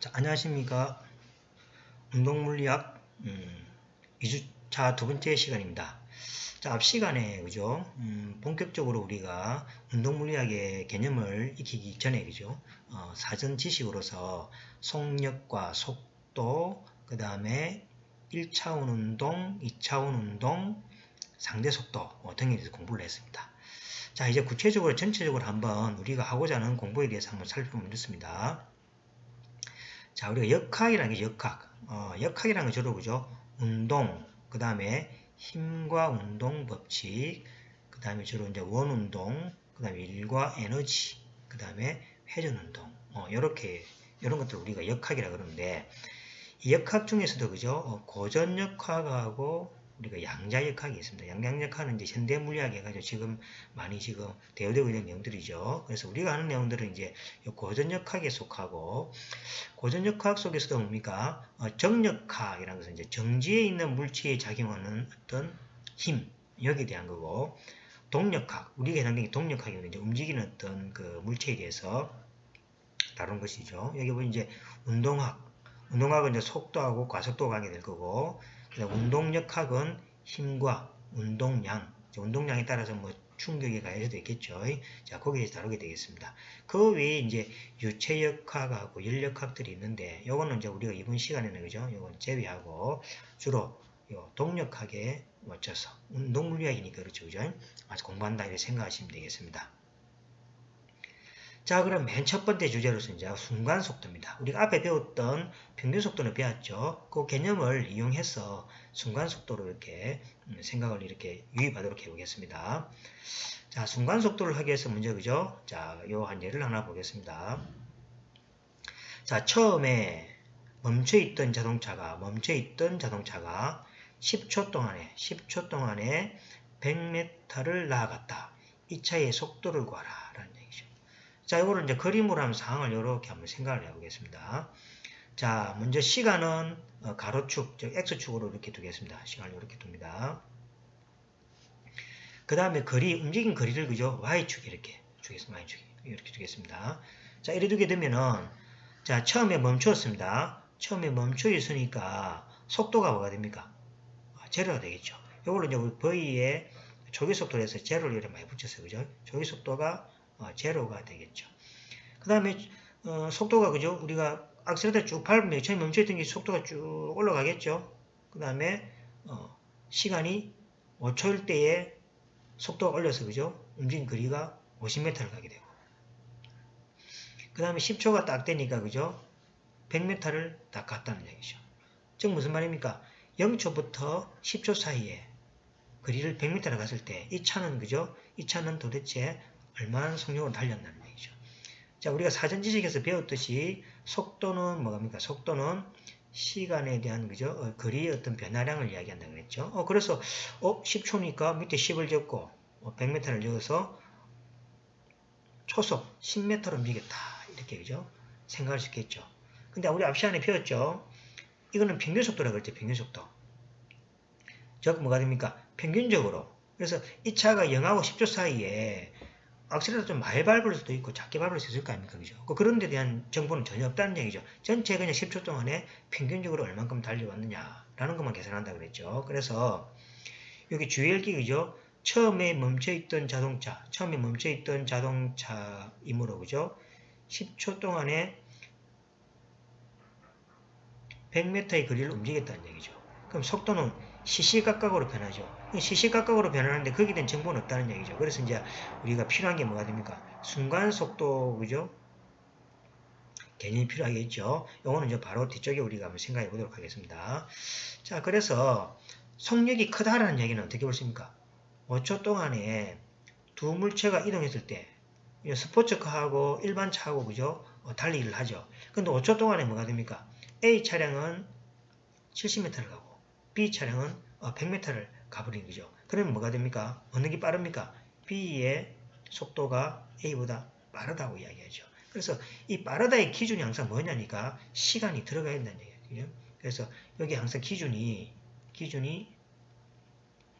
자, 안녕하십니까. 운동물리학 음, 2주차 두 번째 시간입니다. 자, 앞 시간에 그죠? 음, 본격적으로 우리가 운동물리학의 개념을 익히기 전에 그죠? 어, 사전 지식으로서 속력과 속도, 그 다음에 1차원 운동, 2차원 운동, 상대 속도 어, 등에 대해서 공부를 했습니다. 자, 이제 구체적으로 전체적으로 한번 우리가 하고자 하는 공부에 대해서 한번 살펴보면 좋습니다. 자, 우리가 역학이라는 게 역학. 어, 역학이라는 건 저로 그죠? 운동, 그 다음에 힘과 운동 법칙, 그 다음에 주로 이제 원 운동, 그 다음에 일과 에너지, 그 다음에 회전 운동. 어, 요렇게, 이런 것들 우리가 역학이라 그러는데, 이 역학 중에서도 그죠? 어, 고전 역학하고 우리가 양자역학이 있습니다. 양자역학은 이제 현대 물리학에 해가지고 지금 많이 지금 대여되고 있는 내용들이죠. 그래서 우리가 하는 내용들은 이제 고전역학에 속하고 고전역학 속에서도 뭡니까? 어, 정역학이라는 것은 이제 정지에 있는 물체에 작용하는 어떤 힘 여기에 대한 거고 동력학 우리가 해당되는 동력학이 이제 움직이는 어떤 그 물체에 대해서 다룬 것이죠. 여기 보면 이제 운동학 운동학은 이제 속도하고 과속도가 관계 될 거고 운동력학은 힘과 운동량, 운동량에 따라서 뭐 충격이 가해져도 있겠죠. 자, 거기에 다루게 되겠습니다. 그 외에 이제 유체역학하고 열역학들이 있는데, 요거는 이제 우리가 이번 시간에는 그죠? 요건 제외하고 주로 요 동력학에 맞춰서 운동물리학이니까 그렇죠, 그죠? 아주 공부한다 이렇게 생각하시면 되겠습니다. 자, 그럼 맨 첫 번째 주제로서 이제 순간 속도입니다. 우리가 앞에 배웠던 평균 속도는 배웠죠. 그 개념을 이용해서 순간 속도로 이렇게 음, 생각을 이렇게 유입하도록 해보겠습니다. 자, 순간 속도를 하기 위해서 먼저 그죠? 자, 요 한 예를 하나 보겠습니다. 자, 처음에 멈춰있던 자동차가 멈춰있던 자동차가 10초 동안에 10초 동안에 100m를 나아갔다. 이 차의 속도를 구하라. 자, 이거를 이제 그림으로 하면 상황을 이렇게 한번 생각을 해보겠습니다. 자, 먼저 시간은 어, 가로축, 즉 X축으로 이렇게 두겠습니다. 시간을 이렇게 둡니다. 그 다음에 거리, 움직인 거리를 그죠? Y축 이렇게 주겠습니다. Y축 이렇게 두겠습니다. 자, 이래 두게 되면은 자, 처음에 멈추었습니다. 처음에 멈춰 있으니까 속도가 뭐가 됩니까? 아, 제로가 되겠죠. 이걸로 이제 우리 V의 조기 속도로 해서 제로를 이렇게 많이 붙였어요. 그죠? 조기 속도가 어, 제로가 되겠죠. 그 다음에 어, 속도가 그죠? 우리가 악셀레터 쭉 밟으면 처음에 멈춰있던 게 속도가 쭉 올라가겠죠. 그 다음에 어, 시간이 5초일 때에 속도가 올려서 그죠? 움직인 거리가 50m를 가게 되고 그 다음에 10초가 딱 되니까 그죠? 100m를 딱 갔다는 얘기죠. 즉 무슨 말입니까? 0초부터 10초 사이에 거리를 100m를 갔을 때 이 차는 그죠? 이 차는 도대체 얼마나 속력을 달렸다는 얘기죠. 자, 우리가 사전 지식에서 배웠듯이 속도는 뭐입니까? 속도는 시간에 대한 그죠? 어, 거리의 어떤 변화량을 이야기한다고 그랬죠. 어, 그래서 어, 10초니까 밑에 10을 적고 어, 100m를 적어서 초속 10m로 움직였다. 이렇게 그죠? 생각할 수 있겠죠. 근데 우리 앞 시간에 배웠죠. 이거는 평균 속도라고 그랬죠. 평균 속도. 즉 뭐가 됩니까? 평균적으로. 그래서 이 차가 0하고 10초 사이에 악셀레터 좀 많이 밟을 수도 있고 작게 밟을 수 있을 거 아닙니까? 그죠? 그 그런 데 대한 정보는 전혀 없다는 얘기죠. 전체 그냥 10초 동안에 평균적으로 얼만큼 달려왔느냐라는 것만 계산한다 그랬죠. 그래서 여기 주의할게 그죠? 처음에 멈춰있던 자동차, 처음에 멈춰있던 자동차이므로 그죠? 10초 동안에 100m의 거리를 움직였다는 얘기죠. 그럼 속도는 시시각각으로 변하죠. 시시각각으로 변하는데 거기에 대한 정보는 없다는 얘기죠. 그래서 이제 우리가 필요한 게 뭐가 됩니까? 순간 속도, 그죠? 개념이 필요하겠죠. 이거는 이제 바로 뒤쪽에 우리가 한번 생각해 보도록 하겠습니다. 자, 그래서 속력이 크다라는 얘기는 어떻게 볼 수 있습니까? 5초 동안에 두 물체가 이동했을 때 스포츠카하고 일반 차하고 그죠? 어, 달리기를 하죠. 근데 5초 동안에 뭐가 됩니까? A 차량은 70m를 가고 B 차량은 100m를 어, 가버린 거죠. 그러면 뭐가 됩니까? 어느 게 빠릅니까? B의 속도가 A보다 빠르다고 이야기하죠. 그래서 이 빠르다의 기준이 항상 뭐냐니까 시간이 들어가야 된다는 얘기예요. 그래서 여기 항상 기준이 기준이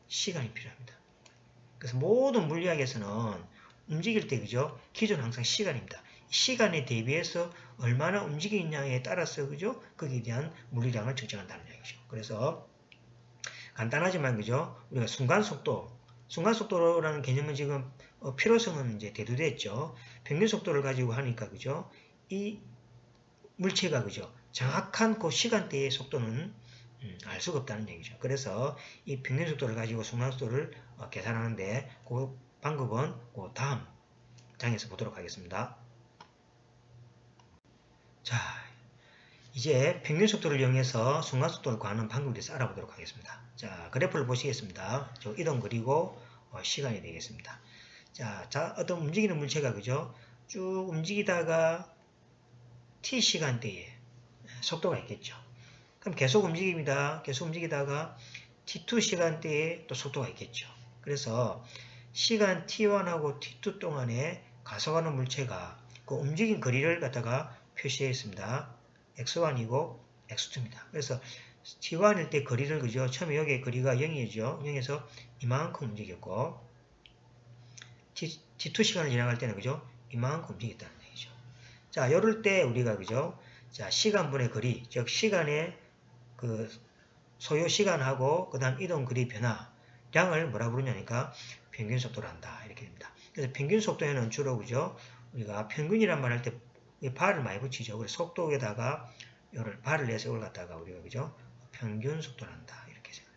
시간이 필요합니다. 그래서 모든 물리학에서는 움직일 때 그죠? 기준은 항상 시간입니다. 시간에 대비해서 얼마나 움직이느냐에 따라서 그죠? 거기에 대한 물리량을 측정한다는 얘기죠. 그래서 간단하지만 그죠? 우리가 순간 속도, 순간 속도라는 개념은 지금 어, 필요성은 이제 대두됐죠. 평균 속도를 가지고 하니까 그죠? 이 물체가 그죠? 정확한 그 시간대의 속도는 음, 알 수가 없다는 얘기죠. 그래서 이 평균 속도를 가지고 순간 속도를 어, 계산하는데 그 방법은 그 다음 장에서 보도록 하겠습니다. 자, 이제 평균 속도를 이용해서 순간 속도를 구하는 방법에 대해서 알아보도록 하겠습니다. 자, 그래프를 보시겠습니다. 저 이동 그리고 어, 시간이 되겠습니다. 자, 자, 어떤 움직이는 물체가 그죠? 쭉 움직이다가 t 시간대에 속도가 있겠죠. 그럼 계속 움직입니다. 계속 움직이다가 t2 시간대에 또 속도가 있겠죠. 그래서 시간 t1하고 t2 동안에 가속하는 물체가 그 움직인 거리를 갖다가 표시했습니다. X1이고 x2입니다. 그래서 t1일 때 거리를 그죠? 처음에 여기 거리가 0이죠. 0에서 이만큼 움직였고 t, t2 시간을 지나갈 때는 그죠? 이만큼 움직였다는 얘기죠. 자, 이럴 때 우리가 그죠? 자, 시간분의 거리, 즉 시간의 그 소요 시간하고 그다음 이동 거리 변화량을 뭐라 부르냐니까 평균 속도를 한다 이렇게 됩니다. 그래서 평균 속도에는 주로 그죠? 우리가 평균이란 말 할 때 발을 많이 붙이죠. 그래서 속도에다가 요를 발을 내서 갖다가 우리가 그죠? 평균 속도를 한다 이렇게 생각.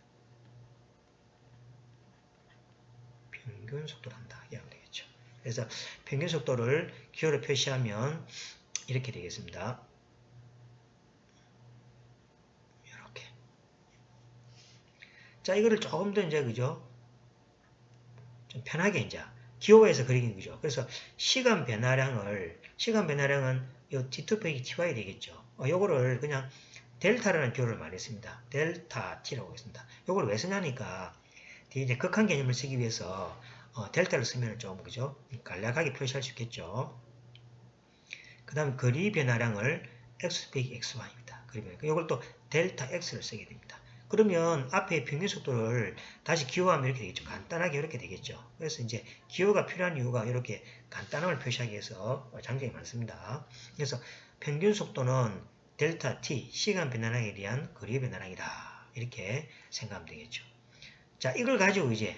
평균 속도를 한다 이렇게 되겠죠. 그래서 평균 속도를 기호로 표시하면 이렇게 되겠습니다. 이렇게. 자, 이거를 조금 더 이제 그죠? 좀 편하게 이제 기호에서 그리는 거죠. 그래서 시간 변화량을 시간 변화량은 이 t2 빼기 ty 되겠죠. 어, 요거를 그냥 델타라는 기호를 많이 씁니다. 델타 t라고 했습니다. 요걸 왜 쓰냐니까 뒤에 이제 극한 개념을 쓰기 위해서 어, 델타를 쓰면 좀 그죠? 간략하게 표시할 수 있겠죠. 그 다음 거리 변화량을 x 빼기 xy입니다. 그러면 이걸 또 델타 x를 쓰게 됩니다. 그러면 앞에 평균 속도를 다시 기호하면 이렇게 되겠죠. 간단하게 이렇게 되겠죠. 그래서 이제 기호가 필요한 이유가 이렇게 간단함을 표시하기 위해서 장점이 많습니다. 그래서 평균 속도는 델타 t 시간 변화량에 대한 거리 변화량이다. 이렇게 생각하면 되겠죠. 자, 이걸 가지고 이제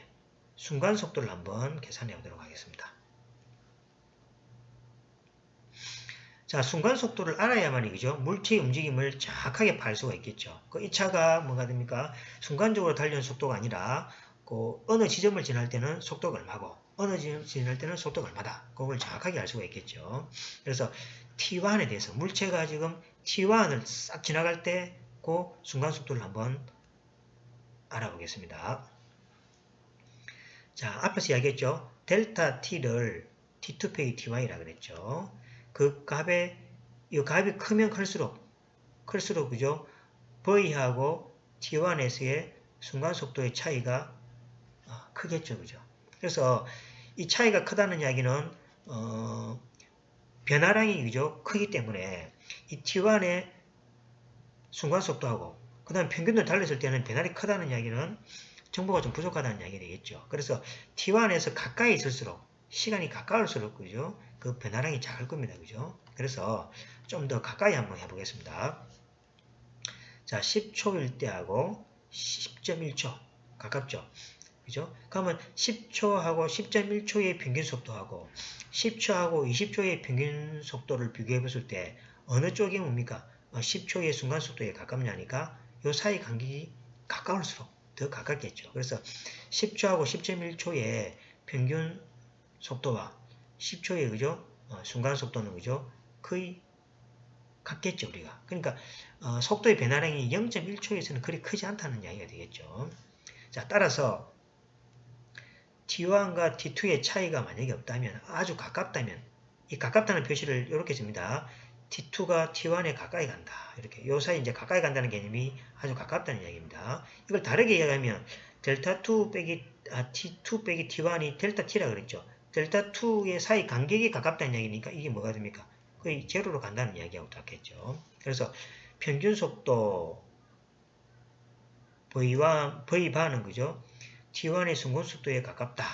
순간 속도를 한번 계산해 보도록 하겠습니다. 자, 순간 속도를 알아야만이 그죠? 물체의 움직임을 정확하게 볼 수가 있겠죠. 그 이 차가 뭐가 됩니까? 순간적으로 달리는 속도가 아니라 그 어느 지점을 지날 때는 속도가 얼마고 어느 지점을 지날 때는 속도가 얼마다. 그걸 정확하게 알 수가 있겠죠. 그래서 T1에 대해서 물체가 지금 T1을 싹 지나갈 때 그 순간 속도를 한번 알아보겠습니다. 자, 앞에서 이야기했죠. 델타 T를 T2 페이 TY라 그랬죠. 그 값의 이 값이 크면 클수록 클수록 그죠? V하고 T1에서의 순간 속도의 차이가 어, 크겠죠, 그죠? 그래서 이 차이가 크다는 이야기는 어, 변화량이 그죠? 크기 때문에 이 T1의 순간 속도하고 그 다음 평균을 달렸을 때는 변화량이 크다는 이야기는 정보가 좀 부족하다는 이야기 되겠죠. 그래서 T1에서 가까이 있을수록 시간이 가까울수록 그죠? 그 변화량이 작을 겁니다. 그죠? 그래서 좀 더 가까이 한번 해보겠습니다. 자, 10초일 때하고 10.1초 가깝죠? 그죠? 그러면 10초하고 10.1초의 평균 속도하고 10초하고 20초의 평균 속도를 비교해 봤을 때 어느 쪽이 뭡니까? 10초의 순간 속도에 가깝냐니까 이 사이 간격이 가까울수록 더 가깝겠죠. 그래서 10초하고 10.1초의 평균 속도와 10초의 그죠? 어, 순간 속도는 그죠? 거의 같겠죠, 우리가. 그러니까 어, 속도의 변화량이 0.1초에서는 그리 크지 않다는 이야기가 되겠죠. 자, 따라서 T1과 T2의 차이가 만약에 없다면 아주 가깝다면 이 가깝다는 표시를 이렇게 줍니다. T2가 T1에 가까이 간다. 이렇게 요 사이 이제 가까이 간다는 개념이 아주 가깝다는 이야기입니다. 이걸 다르게 이야기하면 델타 2 빼기 아, T2 빼기 T1이 델타 T라 그랬죠. 델타 2의 사이 간격이 가깝다는 이야기니까 이게 뭐가 됩니까? 거의 제로로 간다는 이야기하고 똑같겠죠. 그래서 평균 속도 V와 V바는 그죠? T1의 순간 속도에 가깝다.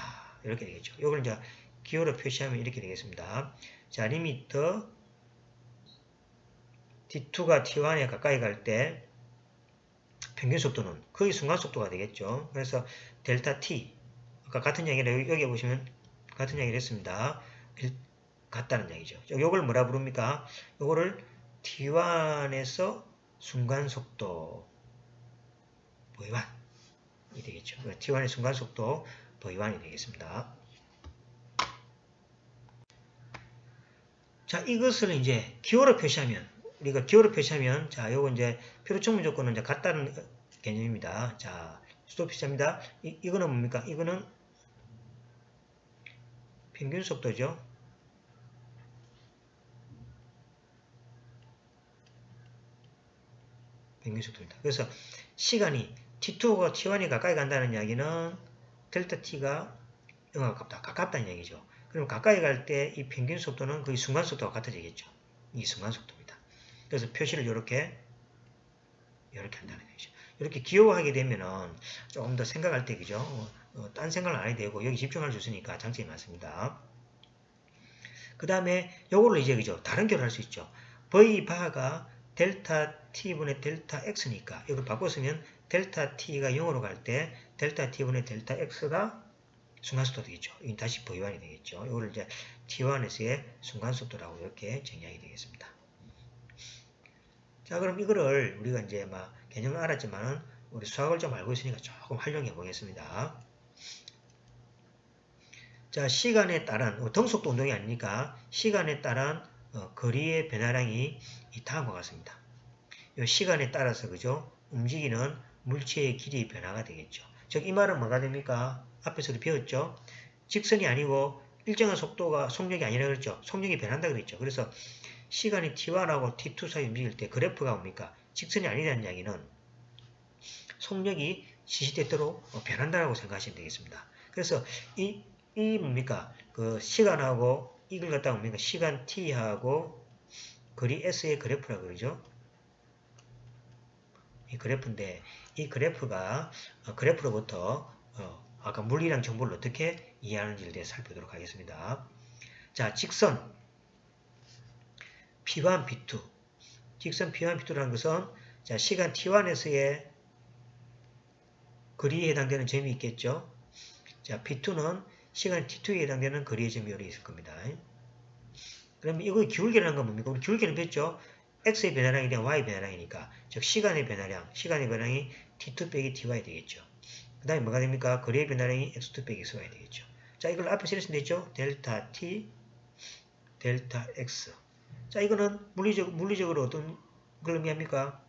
이렇게 되겠죠. 이걸 이제 기호로 표시하면 이렇게 되겠습니다. 자, 리미터 T2가 T1에 가까이 갈 때 평균 속도는 거의 순간 속도가 되겠죠. 그래서 델타 T 아까 같은 얘기를 여기 보시면 같은 얘기를 했습니다. 일- 같다는 얘기죠. 요걸 뭐라 부릅니까? 요거를 T1에서 순간 속도 V1이 되겠죠. T1의 순간 속도 V1이 되겠습니다. 자, 이것을 이제 기호로 표시하면 우리가 기호로 표시하면 자, 요거 이제 필요 충분 조건은 이제 같다는 개념입니다. 자, 수도 표시합니다. 이, 이거는 뭡니까? 이거는 평균 속도죠. 평균 속도입니다. 그래서 시간이 T2가 T1이 가까이 간다는 이야기는 델타 T가 0에 가깝다. 가깝다는 얘기죠. 그럼 가까이 갈 때 이 평균 속도는 거의 순간 속도가 같아지겠죠. 이 순간 속도입니다. 그래서 표시를 이렇게 이렇게 한다는 얘기죠. 이렇게 기호하게 되면은 조금 더 생각할 때 그죠? 어, 어, 딴 생각을 안 해도 되고 여기 집중할 수 있으니까 장점이 많습니다. 그 다음에 요걸로 이제 그죠? 다른 기호를 할수 있죠. V 바가 델타 t분의 델타 x니까 이걸 바꿔쓰면 델타 t가 0으로 갈 때 델타 t분의 델타 x가 순간속도 되겠죠. 이건 다시 V1이 되겠죠. 이거를 이제 T1에서의 순간속도라고 이렇게 정의하게 되겠습니다. 자, 그럼 이거를 우리가 이제 막 개념을 알았지만은 우리 수학을 좀 알고 있으니까 조금 활용해 보겠습니다. 자, 시간에 따른 어, 등속도 운동이 아니니까 시간에 따른 어, 거리의 변화량이 이 다음과 같습니다. 이 시간에 따라서 그죠? 움직이는 물체의 길이 변화가 되겠죠. 즉 이 말은 뭐가 됩니까? 앞에서도 배웠죠. 직선이 아니고 일정한 속도가 속력이 아니라 그랬죠. 속력이 변한다 그랬죠. 그래서 시간이 t1하고 t2 사이 움직일 때 그래프가 뭡니까? 직선이 아니라는 이야기는 속력이 시시때때로 변한다고 생각하시면 되겠습니다. 그래서 이, 이 뭡니까? 그 시간하고 이걸 갖다가 뭡니까? 시간 t하고 거리 s의 그래프라 그러죠. 이 그래프인데 이 그래프가 어, 그래프로부터 어, 아까 물리량 정보를 어떻게 이해하는지를 대해 살펴보도록 하겠습니다. 자, 직선 P1, P2 직선 P1, P2라는 것은 자, 시간 T1에서의 거리에 해당되는 점이 있겠죠. 자, P2는 시간 T2에 해당되는 거리의 여기 있을 겁니다. 그러면 이거 기울기라는 건 뭡니까? 우리 기울기를 뺐죠. x의 변화량이 대한 y 변화량이니까 즉 시간의 변화량, 시간의 변화량이 t2 빼기 ty 되겠죠. 그 다음에 뭐가 됩니까? 거리의 변화량이 x2 빼기 xy 되겠죠. 자 이걸 앞에 실으시면 되죠. 델타 t, 델타 x. 자 이거는 물리적, 물리적으로 어떤 걸 의미합니까?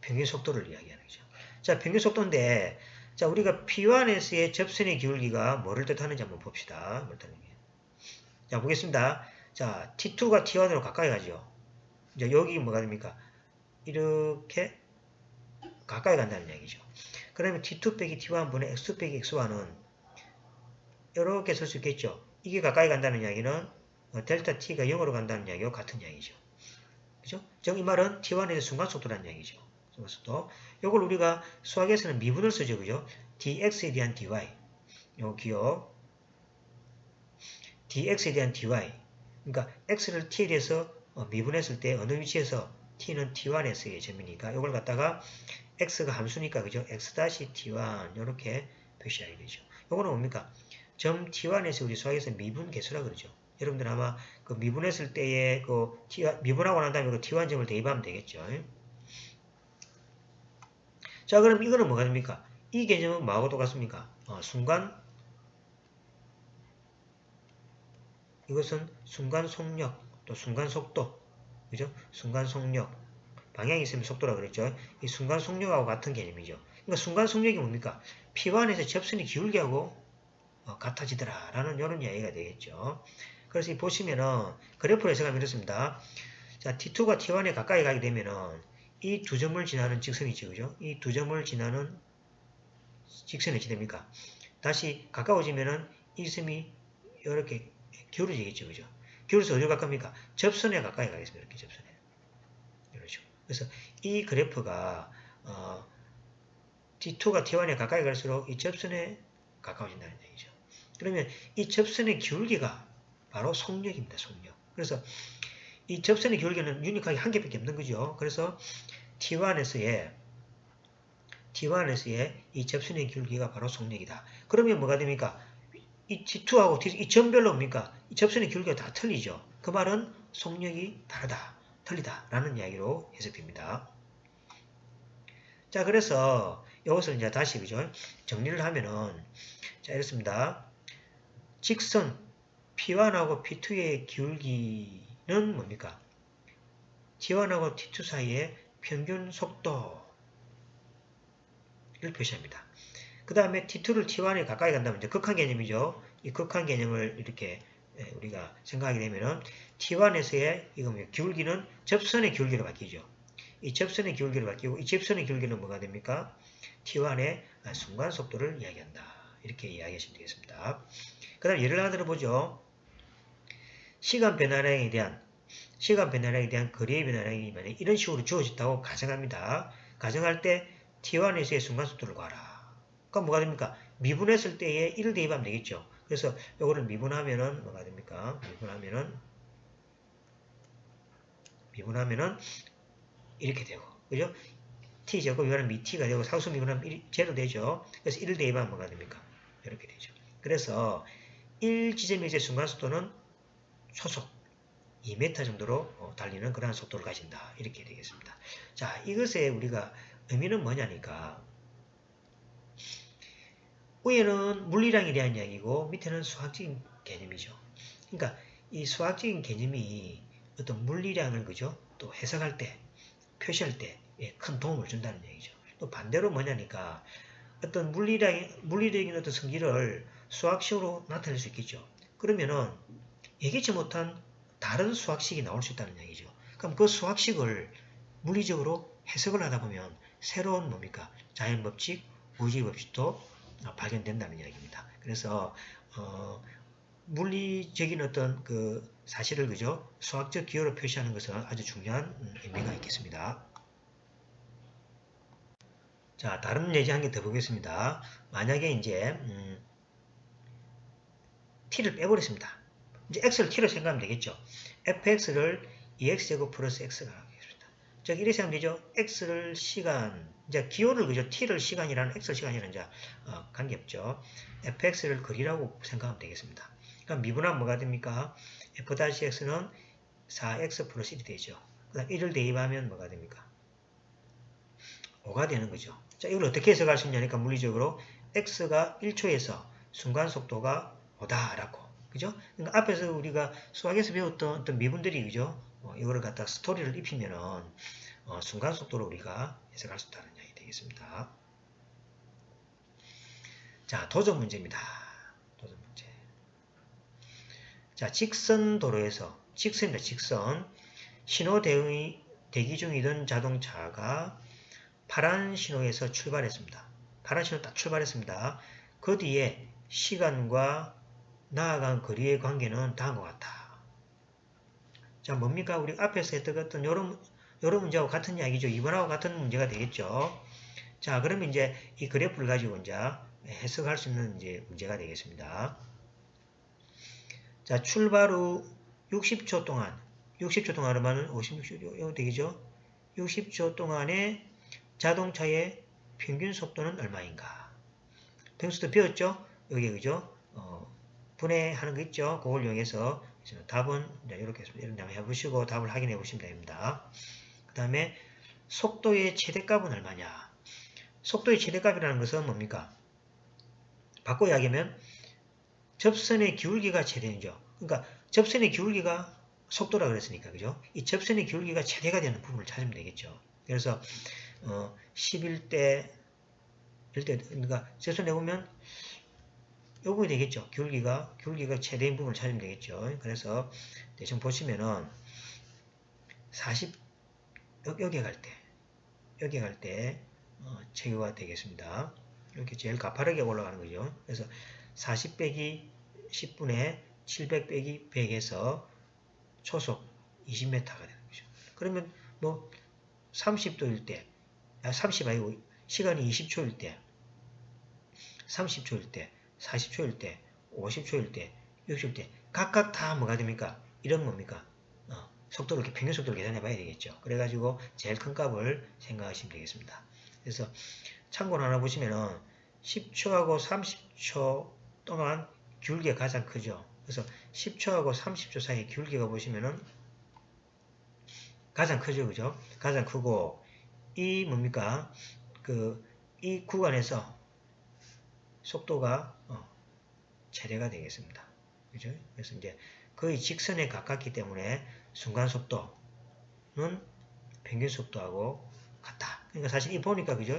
평균 속도를 이야기하는 거죠. 자 평균 속도인데 자 우리가 P1에서의 접선의 기울기가 뭐를 뜻하는지 한번 봅시다. 자 보겠습니다. 자, T2가 T1으로 가까이 가죠. 이제 여기 뭐가 됩니까? 이렇게 가까이 간다는 얘기죠. 그러면 T2 빼기 T1 분의 X2 빼기 X1은 이렇게 쓸 수 있겠죠. 이게 가까이 간다는 이야기는 어, 델타 T가 0으로 간다는 이야기와 같은 이야기죠. 그죠? 즉, 이 말은 T1에서 순간속도라는 이야기죠. 순간속도. 이걸 우리가 수학에서는 미분을 쓰죠. 그죠? dx에 대한 dy. 요 기억. dx에 대한 dy. 그러니까 x를 t에 대해서 어, 미분했을 때 어느 위치에서 t는 t1에서의 점이니까 이걸 갖다가 x가 함수니까 그죠? x-t1 이렇게 표시하게 되죠. 이거는 뭡니까? 점 t1에서 우리 수학에서 미분 개수라 그러죠. 여러분들 아마 그 미분했을 때에 그 t, 미분하고 난 다음에 그 t1 점을 대입하면 되겠죠. 자, 그럼 이거는 뭐가 됩니까? 이 개념은 뭐하고 똑같습니까? 어, 순간 이것은 순간 속력, 또 순간 속도, 그죠? 순간 속력. 방향이 있으면 속도라 그랬죠? 이 순간 속력하고 같은 개념이죠. 그러니까 순간 속력이 뭡니까? P1에서 접선이 기울기하고 어, 같아지더라. 라는 이런 이야기가 되겠죠. 그래서 이 보시면은 그래프로 해석하면 이렇습니다. 자, T2가 T1에 가까이 가게 되면은 이 두 점을 지나는 직선이죠. 그죠? 이 두 점을 지나는 직선이 어찌 됩니까? 다시 가까워지면은 이 점이 이렇게 기울어지겠죠. 그죠? 기울어서 어디로 가깝니까? 접선에 가까이 가겠습니다. 이렇게 접선에. 이러죠. 그래서 이 그래프가, 어, T2가 T1에 가까이 갈수록 이 접선에 가까워진다는 얘기죠. 그러면 이 접선의 기울기가 바로 속력입니다. 속력. 그래서 이 접선의 기울기는 유니크하게 한 개밖에 없는 거죠. 그래서 T1에서의 T1에서의 이 접선의 기울기가 바로 속력이다. 그러면 뭐가 됩니까? 이 T2하고 T, 이 점별로 뭡니까? 이 접선의 기울기가 다 틀리죠. 그 말은 속력이 다르다, 틀리다 라는 이야기로 해석됩니다. 자, 그래서 이것을 이제 다시 그죠? 정리를 하면은 자, 이렇습니다. 직선 P1하고 P2의 기울기 는 뭡니까? T1하고 T2 사이의 평균 속도를 표시합니다. 그 다음에 T2를 T1에 가까이 간다면 이제 극한 개념이죠. 이 극한 개념을 이렇게 예, 우리가 생각하게 되면은 T1에서의 이거 뭐 기울기는 접선의 기울기로 바뀌죠. 이 접선의 기울기로 바뀌고 이 접선의 기울기는 뭐가 됩니까? T1의 순간 속도를 이야기한다. 이렇게 이야기하시면 되겠습니다. 그 다음 예를 하나 들어보죠. 시간 변화량에 대한 시간 변화량에 대한 거리의 변화량이 이런 식으로 주어졌다고 가정합니다. 가정할 때 T1에서의 순간 속도를 구하라. 그럼 뭐가 됩니까? 미분했을 때에 1을 대입하면 되겠죠. 그래서 이거를 미분하면은 뭐가 됩니까? 미분하면은 미분하면은 이렇게 되고 그죠? t 제곱 이거는 미 t가 되고 상수 미분하면 1, 제로 되죠. 그래서 1을 대입하면 뭐가 됩니까? 이렇게 되죠. 그래서 1 지점의 순간 속도는 초속 2m 정도로 어, 달리는 그러한 속도를 가진다. 이렇게 되겠습니다. 자, 이것의 우리가 의미는 뭐냐니까 위에는 물리량에 대한 이야기고 밑에는 수학적인 개념이죠. 그러니까 이 수학적인 개념이 어떤 물리량을 그죠? 또 해석할 때, 표시할 때큰 예, 도움을 준다는 얘기죠. 또 반대로 뭐냐니까 어떤 물리량, 물리적인 어떤 성질을 수학식으로 나타낼 수 있겠죠. 그러면은 예기치 못한 다른 수학식이 나올 수 있다는 얘기죠. 그럼 그 수학식을 물리적으로 해석을 하다 보면 새로운 뭡니까? 자연 법칙, 우주의 법칙도 발견된다는 이야기입니다. 그래서 어, 물리적인 어떤 그 사실을 그죠 수학적 기호로 표시하는 것은 아주 중요한 의미가 있겠습니다. 자 다른 예제 한 개 더 보겠습니다. 만약에 이제 음, t를 빼버렸습니다. 이제 x를 t로 생각하면 되겠죠. fx를 2x제곱 플러스 x가 하겠습니다. 즉 이렇게 생각하면 되죠. x를 시간, 이제 기호를 그죠. t를 시간이라는 x를 시간이라는 이제 어, 관계없죠. fx를 거리라고 생각하면 되겠습니다. 그럼 미분하면 뭐가 됩니까? f-x는 4x 플러스 1이 되죠. 그 다음 1을 대입하면 뭐가 됩니까? 5가 되는 거죠. 자, 이걸 어떻게 해석할 수 있냐니까 물리적으로 x가 1초에서 순간 속도가 5다라고 그죠? 그러니까 앞에서 우리가 수학에서 배웠던 어떤 미분들이 그죠? 어, 이거를 갖다 스토리를 입히면은 어, 순간 속도로 우리가 해석할 수 있다는 이야기 되겠습니다. 자, 도전 문제입니다. 도전 문제. 자, 직선 도로에서 직선입니다. 직선 신호 대응이 대기 중이던 자동차가 파란 신호에서 출발했습니다. 파란 신호 딱 출발했습니다. 그 뒤에 시간과 나아간 거리의 관계는 다음과 같다. 자, 뭡니까? 우리 앞에서 했던 어떤 요런, 요런 문제하고 같은 이야기죠. 이번하고 같은 문제가 되겠죠. 자, 그러면 이제 이 그래프를 가지고 이제 해석할 수 있는 이제 문제가 되겠습니다. 자, 출발 후 60초 동안, 60초 동안 하면 56초 되겠죠? 60초 동안에 자동차의 평균 속도는 얼마인가? 평수도 배웠죠? 여기 그죠? 어, 분해하는 거 있죠? 그걸 이용해서 답은 이렇게 이런 해보시고 답을 확인해 보시면 됩니다. 그 다음에 속도의 최대값은 얼마냐? 속도의 최대값이라는 것은 뭡니까? 바꿔 이야기하면 접선의 기울기가 최대죠. 그러니까 접선의 기울기가 속도라 그랬으니까 그죠? 이 접선의 기울기가 최대가 되는 부분을 찾으면 되겠죠. 그래서 어, 11대 1대 그러니까 접선해 보면 요거 되겠죠. 귤기가, 귤기가 최대인 부분을 찾으면 되겠죠. 그래서 대충 보시면은 40, 여기 갈 때, 여기 갈 때, 어, 체계가 되겠습니다. 이렇게 제일 가파르게 올라가는 거죠. 그래서 40 빼기 10분의 700 빼기 100에서 초속 20m가 되는 거죠. 그러면 뭐 30도일 때, 30 아, 아니고 시간이 20초일 때, 30초일 때, 40초일 때, 50초일 때, 60일 때 각각 다 뭐가 됩니까? 이런 뭡니까? 어, 속도를 이렇게 평균 속도를 계산해 봐야 되겠죠. 그래가지고 제일 큰 값을 생각하시면 되겠습니다. 그래서 참고로 하나 보시면은 10초하고 30초 동안 귤게 가장 크죠. 그래서 10초하고 30초 사이 귤게가 보시면은 가장 크죠. 그죠? 가장 크고 이 뭡니까? 그 이 구간에서 속도가 어, 최대가 되겠습니다. 그죠? 그래서 이제 거의 직선에 가깝기 때문에 순간 속도는 평균 속도하고 같다. 그러니까 사실 이 보니까 그죠?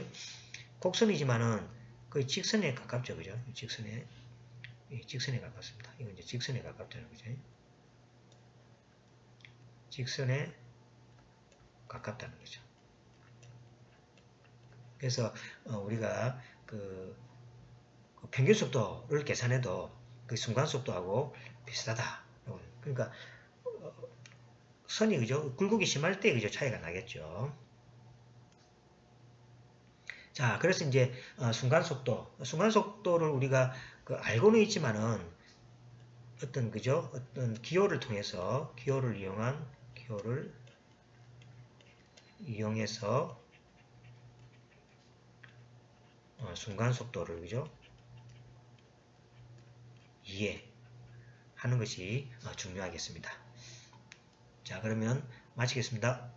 곡선이지만은 거의 직선에 가깝죠. 그죠? 직선에 예, 직선에 가깝습니다. 이건 이제 직선에 가깝다는 거죠. 직선에 가깝다는 거죠. 그래서 어, 우리가 그, 그 평균 속도를 계산해도 그 순간 속도하고 비슷하다. 그러니까 어, 선이 그죠? 굴곡이 심할 때 그죠? 차이가 나겠죠. 자, 그래서 이제 어, 순간 속도, 순간 속도를 우리가 그 알고는 있지만은 어떤 그죠? 어떤 기호를 통해서 기호를 이용한 기호를 이용해서 어, 순간 속도를 그죠? 이해하는 것이 어, 중요하겠습니다. 자, 그러면 마치겠습니다.